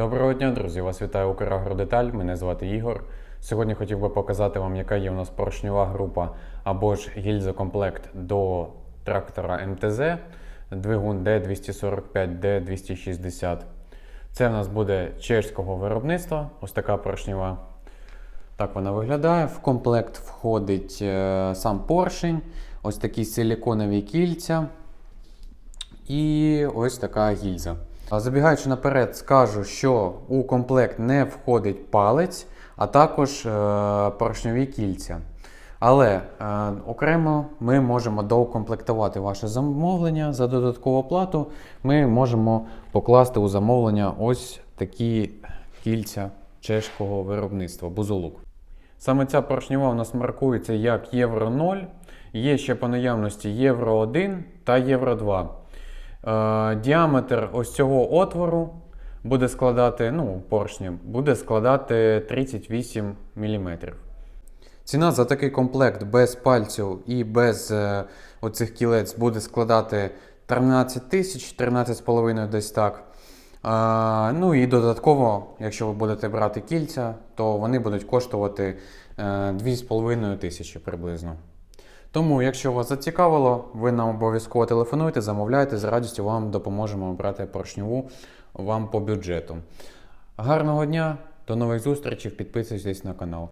Доброго дня, друзі! Вас вітає Украгродеталь. Мене звати Ігор. Сьогодні хотів би показати вам, яка є у нас поршнева група або ж гільзокомплект до трактора МТЗ, двигун D245, D260. Це в нас буде чеського виробництва. Ось така поршнева. Так вона виглядає. В комплект входить е, сам поршень, ось такі силіконові кільця. І ось така гільза. Забігаючи наперед, скажу, що у комплект не входить палець, а також е, поршньові кільця. Але е, окремо ми можемо доукомплектувати ваше замовлення за додаткову плату. Ми можемо покласти у замовлення ось такі кільця чешського виробництва Бузулук. Саме ця поршнева у нас маркується як Євро 0. Є ще по наявності Євро 1 та Євро 2. Е, діаметр ось цього отвору буде складати, ну, поршня, буде складати 38 мм. Ціна за такий комплект без пальців і без е, оцих кілець буде складати 13 тисяч, 13,5 десь так. А, ну і додатково, якщо ви будете брати кільця, то вони будуть коштувати е, 2,5 тисячі приблизно. Тому, якщо вас зацікавило, ви нам обов'язково телефонуйте, замовляйте, з радістю вам допоможемо обрати поршньову вам по бюджету. Гарного дня, до нових зустрічей, підписуйтесь на канал.